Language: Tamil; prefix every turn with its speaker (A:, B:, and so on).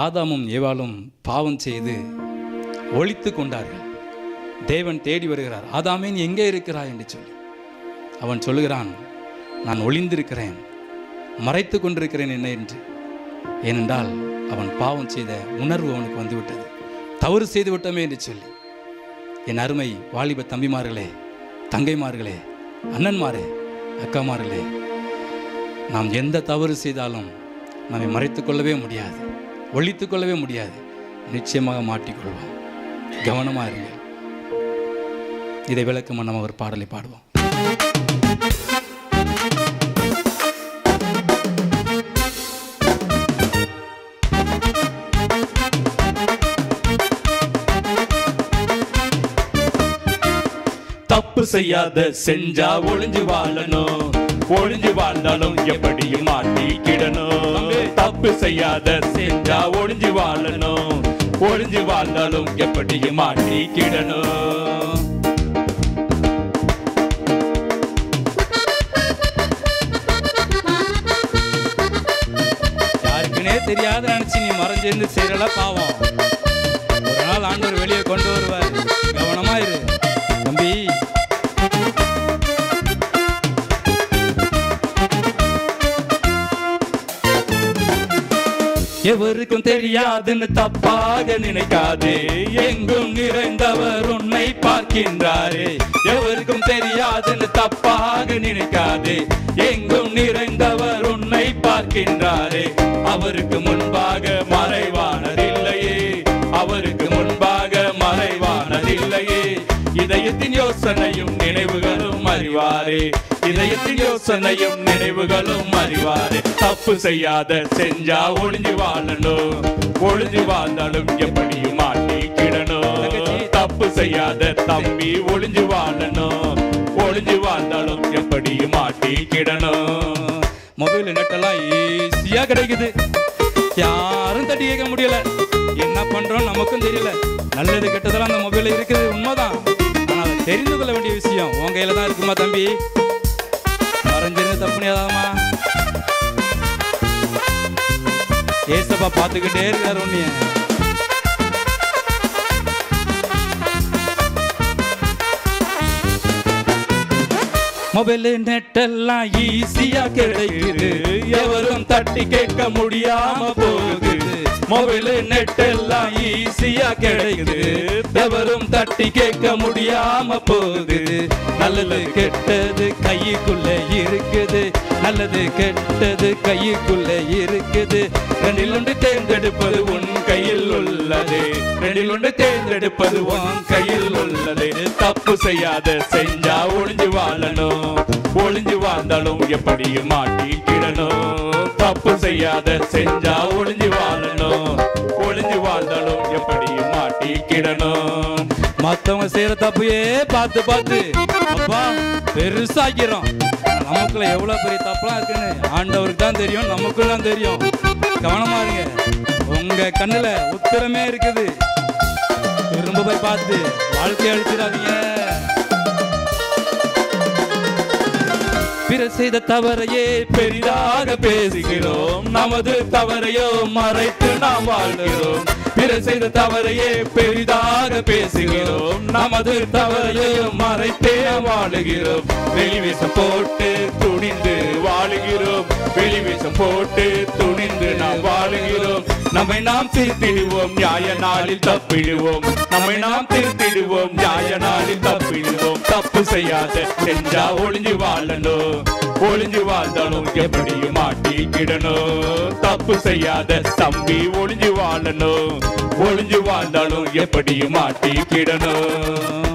A: ஆதாமும் ஏவாளும் பாவம் செய்து ஒழித்து கொண்டார்கள். தேவன் தேடி வருகிறார். ஆதாமே நீ எங்கே இருக்கிறாய் என்று சொல்லி. அவன் சொல்லுகிறான் நான் ஒளிந்திருக்கிறேன் மறைத்து கொண்டிருக்கிறேன் என்ன என்று. ஏனென்றால் அவன் பாவம் செய்த உணர்வு அவனுக்கு வந்துவிட்டது. தவறு செய்து விட்டோமே என்று சொல்லி. என் அருமை வாலிப தம்பிமார்களே தங்கைமார்களே அண்ணன்மாரே அக்காமார்களே நாம் எந்த தவறு செய்தாலும் நம்மை மறைத்து கொள்ளவே முடியாது. ஒழித்து கொள்ளவே முடியாது. நிச்சயமாக மாட்டிக்கொள்வோம். கவனமாக இருங்க. இதை விளக்கம் நம்ம ஒரு பாடலை பாடுவோம்.
B: தப்பு செய்யாத செஞ்சா ஒளிஞ்சு வாழணும். ஒளிஞ்சு வாழ்ந்தாலும் எப்படியும் மாட்டி தப்பு செய்யாத செஞ்சா ஒளிஞ்சு வாழணும். ஒளிஞ்சு வாழ்ந்தாலும் எப்படியும் மாட்டிக்கிடணும்.
A: யாருக்குனே தெரியாத நினைச்சு நீ மறைஞ்சிருந்து செய்யறல பாவம். ஒரு நாள் ஆண்டவர் வெளியே கொண்டு வருவார். கவனமா இரு.
B: எவருக்கும் தெரியாதுன்னு தப்பாக நினைக்காதே. எங்கும் நிறைந்தவர் உன்னை பார்க்கின்றாரே. எவருக்கும் தெரியாதுன்னு தப்பாக நினைக்காதே. எங்கும் நிறைந்தவர் உன்னை பார்க்கின்றாரே. அவருக்கு முன்பாக மறைவானதில்லையே அவருக்கு முன்பாக மறைவானதில்லையே இதயத்தின் யோசனையும் நினைவுகளும் அறிவாரே. இதயத்தின் யோசனையும் நினைவுகளும் அறிவாரே. தப்பு செய்யாத செஞ்சா ஒளிஞ்சு வாழணும். ஒளிஞ்சு வாழ்ந்தாலும் எப்படியும் மாட்டிக்கிடணும் தப்பு செய்யாத தம்பி ஒளிஞ்சு வாழணும். ஒளிஞ்சு வாழ்ந்தாலும் எப்படியும் மாட்டிக்கிடணும்
A: மொபைல் நெட்டெல்லாம் ஈஸியா கிடைக்குது. யாரும் தட்டி கேட்க முடியல. என்ன பண்றோம் நமக்கும் தெரியல. நல்லது கெட்டதெல்லாம் அந்த மொபைல இருக்குது உண்மைதான். ஆனா தெரிந்து கொள்ள வேண்டிய விஷயம் உன் கையில தான் இருக்குமா தம்பி? மறைஞ்சிருந்து தப்பு ஏசப்பா பார்த்துக்கிட்டே இருக்கார் உன்னிய. மொபைல் நெட்டெல்லாம் ஈஸியா கிடைக்குது
B: எவரும் தட்டி கேட்க முடியாம போகுது. மொபைல் நெட் எல்லாம் ஈஸியா கிடைக்குது. எவரும் தட்டி கேட்க முடியாம போகுது.
A: நல்லது கெட்டது கைக்குள்ள இருக்குது. நல்லது கெட்டது கைக்குள்ள இருக்குது.
B: ரெண்டில் ஒன்று தேர்ந்தெடுப்பது உன் கையில் உள்ளது. ரெண்டில் ஒன்று தேர்ந்தெடுப்பது உன் கையில் உள்ளது. தப்பு செய்யாத செஞ்சா ஒளிஞ்சு வாழணும். ஒளிஞ்சு வாழ்ந்தாலும் எப்படியும் மாட்டி செய்யாத செஞ்சா ஒளிஞ்சு வாழணும். ஒளிஞ்சு வாழ்ந்தாலும் எப்படியும் மாட்டிக்கிடணும்.
A: மத்தவங்க செய்யற தப்பையே பார்த்து பார்த்து அப்பா பெருசாக்கிறோம். நமக்குள்ள எவ்வளவு பெரிய தப்பெல்லாம் இருக்குன்னு ஆண்டவருக்கு தான் தெரியும் நமக்கும் தான் தெரியும். கவனமா இருங்க. உங்க கண்ணுல உத்தரமே இருக்குது. திரும்ப போய் பார்த்து வாழ்க்கை அழிச்சிடாதீங்க. பிற செய்த தவறையே
B: பெரிதாக பேசுகிறோம். நமது தவறையோ மறைத்து நாம் வாழ்கிறோம். பிற செய்த தவறையே பெரிதாக பேசுகிறோம். நமது தவறையோ மறைத்தே வாழுகிறோம். வெளிவேசம் போட்டு துணிந்து வாழுகிறோம். வெளிவேசம் போட்டு துணிந்து நாம் வாழுகிறோம். நம்மை நாம் திருத்திடுவோம் நியாய நாளில் தப்பிடுவோம். நம்மை நாம் திருத்திடுவோம் நியாய நாளில் தப்பிடுவோம். தப்பு செய்யாத செஞ்சா ஒளிஞ்சு வாழணும். ஒளிஞ்சு வாழ்ந்தாலும் எப்படியும் மாட்டிக்கிடணும். தப்பு செய்யாத தம்பி ஒளிஞ்சு வாழணும். ஒளிஞ்சு வாழ்ந்தாலும் எப்படியும் மாட்டிக்கிடணும்.